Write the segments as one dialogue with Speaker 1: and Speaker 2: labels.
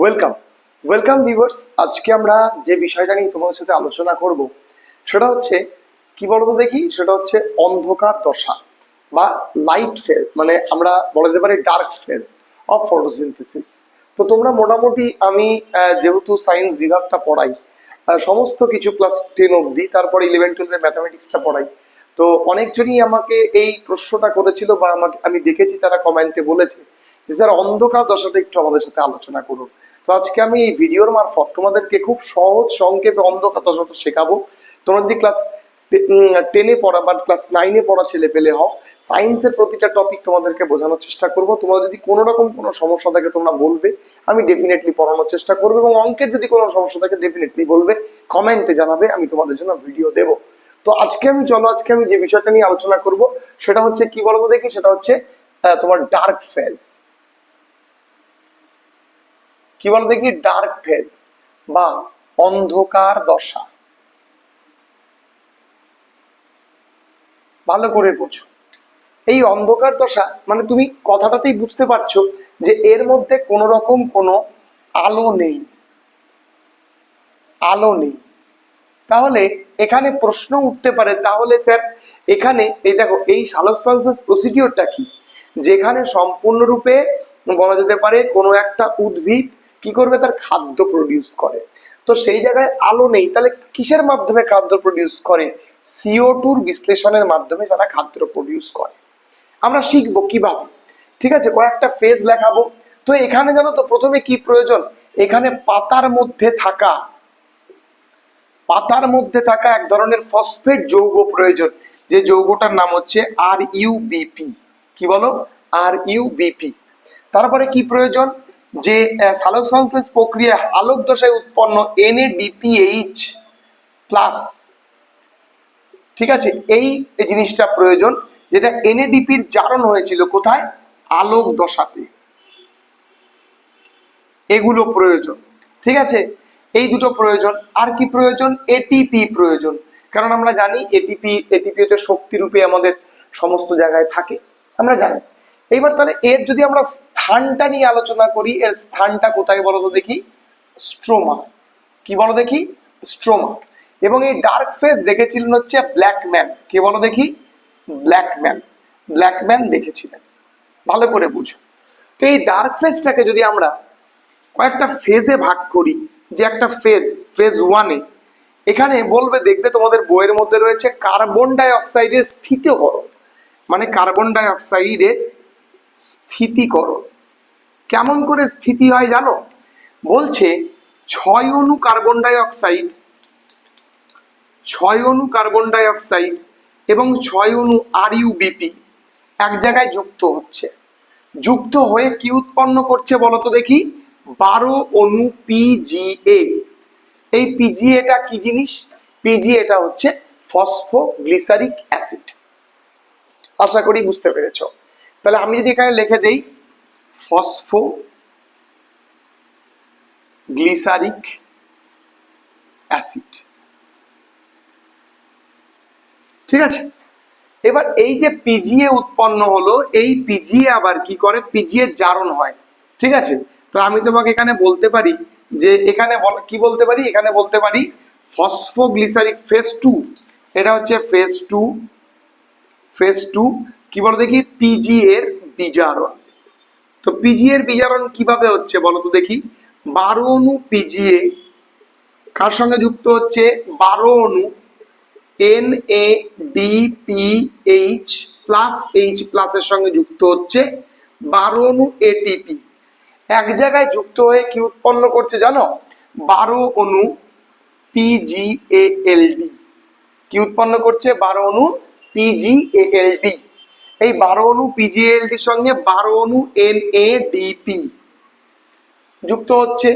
Speaker 1: Welcome welcome viewers আজকে আমরা যে বিষয়টা নিয়ে তোমাদের সাথে আলোচনা করব, সেটা হচ্ছে, কি বলতো দেখি? সেটা হচ্ছে অন্ধকার দশা বা লাইট ফেজ মানে আমরা বলা যেতে পারি ডার্ক ফেজ অফ ফটোসিনথেসিস তো তোমরা মোটামুটি আমি যেহেতু সায়েন্স বিভাগটা পড়াই সমস্ত কিছু ক্লাস টেন অবধি, তারপর ইলেভেন টুয়েলভের ম্যাথামেটিক্সটা পড়াই। তো অনেকজনই আমাকে এই প্রশ্নটা করেছিল বা আমাকে, আমি দেখেছি, তারা কমেন্টে বলেছে যে, স্যার, অন্ধকার দশাটা একটু আমাদের সাথে আলোচনা করুন। তো আজকে আমি এই ভিডিওর মারফত তোমাদেরকে খুব সহজ সংক্ষেপে অন্ধকার দশাটা শেখাবো। তোমরা যদি ক্লাস টেনে পড়া বা ক্লাস নাইনে পড়া ছেলে পেলে হও সায়েন্সের প্রতিটা টপিক তোমাদেরকে বোঝানোর চেষ্টা করব। তোমরা যদি কোনো রকম কোনো সমস্যা থাকে তোমরা বলবে, আমি ডেফিনেটলি পড়ানোর চেষ্টা করব এবং অঙ্কের যদি কোনো সমস্যা থাকে ডেফিনেটলি বলবে কমেন্টে জানাবে, আমি তোমাদের জন্য ভিডিও দেবো। তো আজকে আমি, চলো আজকে আমি যে বিষয়টা নিয়ে আলোচনা করব, সেটা হচ্ছে কি বলতো দেখি? সেটা হচ্ছে তোমার ডার্ক ফেজ কি বলো দেখি? ডার্ক ফেজ বা অন্ধকার দশা। ভালো করে বোঝো। এই অন্ধকার দশা মানে তুমি কথাটাতেই বুঝতে পারছ যে এর মধ্যে কোনো রকম কোনো আলো নেই। আলো নেই। তাহলে এখানে প্রশ্ন উঠতে পারে, তাহলে স্যার এখানে, এই দেখো, এই সালোকসালসাস প্রসিডিওরটা কি? যেখানে সম্পূর্ণরূপে বলা যেতে পারে কোনো একটা উদ্ভিদ কি করবে? তার খাদ্য প্রডিউস করে। তো সেই জায়গায় আলো নেই। তাহলে কিসের মাধ্যমে খাদ্য প্রডিউস করে? সিও টুর বিশ্লেষণের মাধ্যমে যারা খাদ্য প্রডিউস করে। আমরা শিখব কীভাবে। ঠিক আছে? কয়েকটা ফেজ লেখাবো। তো এখানে জানো তো, প্রথমে কি প্রয়োজন? এখানে পাতার মধ্যে থাকা। পাতার মধ্যে থাকা এক ধরনের ফসফেট যৌগ প্রয়োজন। যে যৌগটার নাম হচ্ছে আর ইউবিপি কি বলো? আর ইউবিপি তারপরে কি প্রয়োজন? যে সালোক সংশ্লেষ প্রক্রিয়ায় আলোক দশায় উৎপন্ন এনএডিপিএইচ প্লাস ঠিক আছে? এই জিনিসটা প্রয়োজন, যেটা এনএডিপির জারণ হয়েছিল কোথায়? আলোক দশাতে। এগুলো প্রয়োজন, ঠিক আছে? এই দুটো প্রয়োজন। আর কি প্রয়োজন? এটিপি প্রয়োজন। কারণ আমরা জানি এটিপি এটিপি হচ্ছে শক্তি রূপে আমাদের সমস্ত জায়গায় থাকে। আমরা জানি। এইবার তাহলে এর যদি আমরা স্থানটা নিয়ে আলোচনা করি, এর স্থানটা কোথায় বলো তো দেখি? স্ট্রোমা। কি বলো দেখি? স্ট্রোমা। এবং এই ডার্ক ফেস দেখেছিলেন হচ্ছে ব্ল্যাক ম্যান কে বলো দেখি? ব্ল্যাক ম্যান ব্ল্যাক ম্যান দেখেছিলেন। ভালো করে বুঝো। তো এই ডার্ক ফেসটাকে যদি আমরা কয়েকটা ফেজে ভাগ করি, যে একটা ফেজ ফেজ ওয়ানে এখানে বলবে, দেখবে তোমাদের বইয়ের মধ্যে রয়েছে কার্বন ডাই অক্সাইডের স্থিতিকরণ। মানে কার্বন ডাই অক্সাইডের স্থিতিকরণ। কেমন করে স্থিতি হয় জানো? বলছে ছয় অণু কার্বন ডাইঅক্সাইড, ছয় অণু কার্বন ডাই অক্সাইড এবং ছয় অণু আর ইউবিপি এক জায়গায় যুক্ত হচ্ছে। যুক্ত হয়ে কি উৎপন্ন করছে বলতো দেখি? বারো অণু পিজিএ এই পিজিএটা কি জিনিস? পিজিএটা হচ্ছে ফসফোগ্লিসারিক অ্যাসিড আশা করি বুঝতে পেরেছ। তাহলে আমি যদি এখানে লিখে দেই ফসফো গ্লিসারিক অ্যাসিড। ঠিক আছে? এবার এই যে পিজিএ উৎপন্ন হলো, এই পিজিএ আবার কি করে? পিজিএ জারণ হয়। ঠিক আছে? তো আমি তোমাকে এখানে বলতে পারি যে এখানে কি বলতে পারি? এখানে বলতে পারি ফসফোগ্লিসারিক ফেজ টু এটা হচ্ছে ফেজ টু ফেজ টু কি বলো দেখি? পিজি এর বিজারণ। তো পিজি এর বিজারণ কীভাবে হচ্ছে বলো তো দেখি। বারো অণু পিজিএ কার সঙ্গে যুক্ত হচ্ছে? বারো অণু N A D P H plus H প্লাসের সঙ্গে যুক্ত হচ্ছে। বারো অণু এটিপি এক জায়গায় যুক্ত হয়ে কি উৎপন্ন করছে জানো? বারো অণু পিজিএএলডি কি উৎপন্ন করছে? বারো অণু পিজিএএলডি এই বারো অণু পিজিএলডির সঙ্গে বারো অণু এনএডিপি যুক্ত হচ্ছে।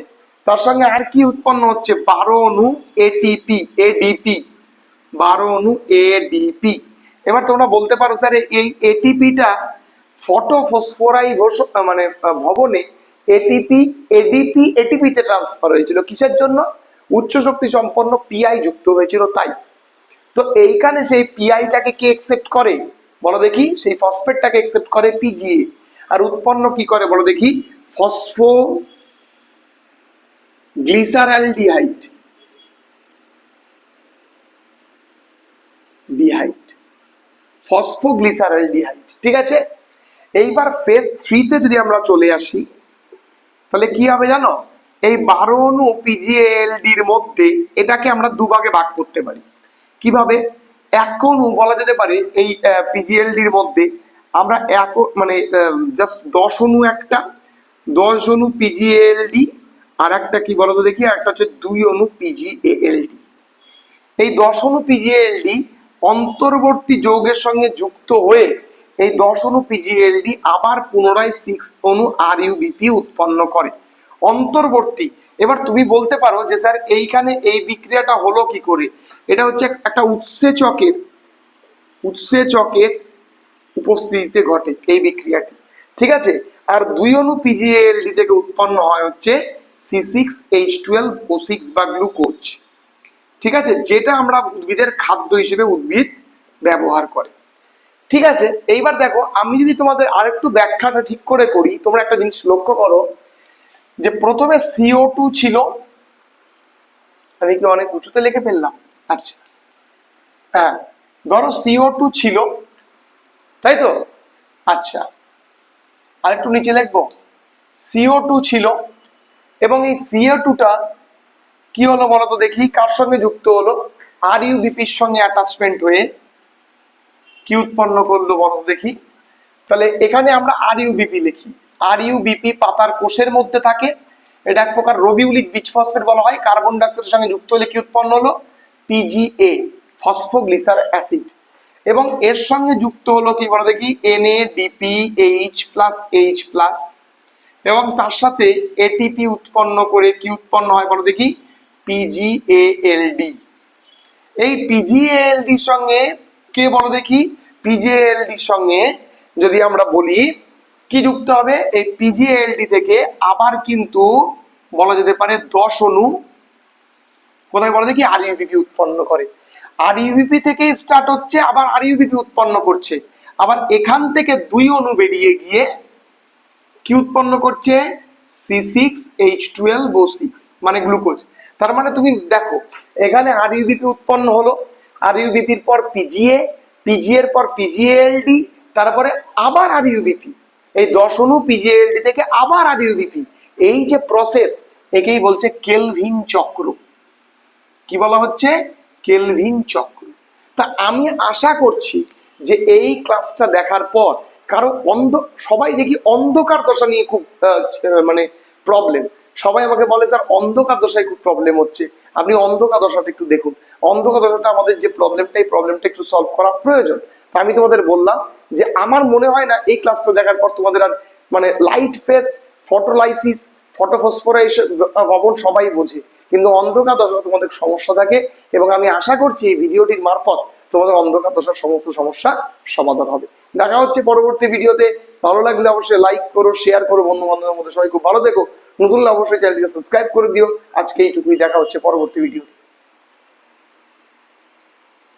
Speaker 1: তার সঙ্গে আর কি উৎপন্ন হচ্ছে? বারো অণু এটিপি এডিপি বারো অণু এডিপি এবার তোমরা বলতে পারো, স্যার, এই এটিপিটা ফটোফসফোরাইভোস মানে ভবনে এটিপি এডিপি এটিপিতে ট্রান্সফার হয়েছিল। কিসের জন্য? উচ্চ শক্তি সম্পন্ন পিআই যুক্ত হয়েছিল, তাই। তো এইখানে সেই পিআইটাকে কে একসেপ্ট করে? বলো দেখি, সেই ফসফেটটাকে একসেপ্ট করে পিজিএ আর উৎপন্ন কি করে বলো দেখি? ফসফো গ্লিসারালডিহাইড ডিহাইড ফসফোগ্লিসারালডিহাইড ঠিক আছে? এইবার ফেজ থ্রিতে যদি আমরা চলে আসি, তাহলে কি হবে জানো? এই বারো অণু পিজিএলডির মধ্যে এটাকে আমরা দুভাগে ভাগ করতে পারি। কীভাবে? অণু বলা যেতে পারে এই পিজিএলডির মধ্যে আমরা এক মানে জাস্ট দশ অণু একটা, দশ অণু পিজিএলডি আর একটা কি বলতো দেখি, আর একটা হচ্ছে দুই অণু পিজিএলডি এই দশ অনু পিজিএলডি অন্তর্বর্তী যৌগের সঙ্গে যুক্ত হয়ে এই দশ অণু পিজিএলডি আবার পুনরায় সিক্স অণু আর ইউবিপি উৎপন্ন করে। অন্তর্বর্তী, এবার তুমি বলতে পারো যে, স্যার, এইখানে এই বিক্রিয়াটা হলো কি করে? এটা হচ্ছে একটা উৎসেচকের উৎসেচকের উপস্থিতিতে ঘটে এই বিক্রিয়াটি। ঠিক আছে? আর দুই অনু পিজিএলডি থেকে উৎপন্ন হয় হচ্ছে C six H twelve O six বা গ্লুকোজ ঠিক আছে? যেটা আমরা উদ্ভিদের খাদ্য হিসেবে উদ্ভিদ ব্যবহার করে। ঠিক আছে? এইবার দেখো, আমি যদি তোমাদের আরেকটু ব্যাখ্যাটা ঠিক করে করি, তোমরা একটা জিনিস লক্ষ্য করো যে প্রথমে সিও টু ছিল, আমি কি অনেক উঁচুতে লিখে ফেললাম? আচ্ছা। হ্যাঁ ধরো সিও টু ছিল, তাই তো? আচ্ছা। আরেকটু নিচে লিখব। সিও টু ছিল, এবং এই সিও টুটা কি হলো বলতো দেখি, কার সঙ্গে যুক্ত হলো? আর ইউবিপির সঙ্গে অ্যাটাচমেন্ট হয়ে কি উৎপন্ন করল বলতো দেখি। তাহলে এখানে আমরা আর ইউবিপি লিখি। আর ইউবিপি পাতার কোষের মধ্যে থাকে। এটা এক প্রকার রবিউলিক বীজ ফসফেট বলা হয়। কার্বন ডাইঅক্সাইডের সঙ্গে যুক্ত হলে কি উৎপন্ন হলো? পিজিএ ফসফোগ্লিসার অ্যাসিড এবং এর সঙ্গে যুক্ত হলো কি বলো দেখি? NA DP H plus H plus এবং তার সাথে এটিপি উৎপন্ন করে কি উৎপন্ন হয় বলো দেখি? পিজিএএলডি এই পিজিএলডির সঙ্গে কে বলো দেখি? পিজিএলডির সঙ্গে যদি আমরা বলি, কি যুক্ত হবে? এই পিজিএলডি থেকে আবার কিন্তু বলা যেতে পারে দশ অণু কোথায় বলো দেখি? আর ইউবিপি উৎপন্ন করে। আর ইউবিপি থেকে স্টার্ট হচ্ছে, আবার আর ইউবিপি উৎপন্ন করছে। আবার এখান থেকে দুই অণু বেরিয়ে গিয়ে কি উৎপন্ন করছে? C six H twelve O six মানে গ্লুকোজ তার মানে তুমি দেখো, এখানে আর ইউবিপি উৎপন্ন হলো। আর ইউবিপির পর পিজিএ পিজিএ এর পর পিজিএলডি তারপরে আবার আর ইউবিপি এই দশ অনু পিজিএলডি থেকে আবার আর ইউবিপি এই যে প্রসেস একেই বলছে কেলভিন চক্র। কি বলা হচ্ছে? কেলভিন চক্র। তা আমি আশা করছি যে এই ক্লাসটা দেখার পর কারও অন্ধ, সবাই দেখি অন্ধকার দশা নিয়ে খুব মানে প্রবলেম সবাই আমাকে বলে, স্যার, অন্ধকার দশায় খুব প্রবলেম হচ্ছে। আপনি অন্ধকার দশাটা একটু দেখুন। অন্ধকার দশাটা আমাদের যে প্রবলেমটা এই প্রবলেমটা একটু সলভ করা প্রয়োজন। তা আমি তোমাদের বললাম যে আমার মনে হয় না এই ক্লাসটা দেখার পর তোমাদের আর মানে লাইট ফেস ফটোলাইসিস ফটোফসফোরাইশন ভবন সবাই বোঝে। কিন্তু অন্ধকার দশা তোমাদের সমস্যা থাকে এবং আমি আশা করছি এই ভিডিওটির মারফত তোমাদের অন্ধকার দশার সমস্ত সমস্যা সমাধান হবে। দেখা হচ্ছে পরবর্তী ভিডিওতে। ভালো লাগলে অবশ্যই লাইক করো শেয়ার করো বন্ধু বান্ধবের মধ্যে সবাই খুব ভালো দেখো নতুন অবশ্যই চ্যানেলটিকে সাবস্ক্রাইব করে দিও। আজকে এইটুকুই, দেখা হচ্ছে পরবর্তী ভিডিও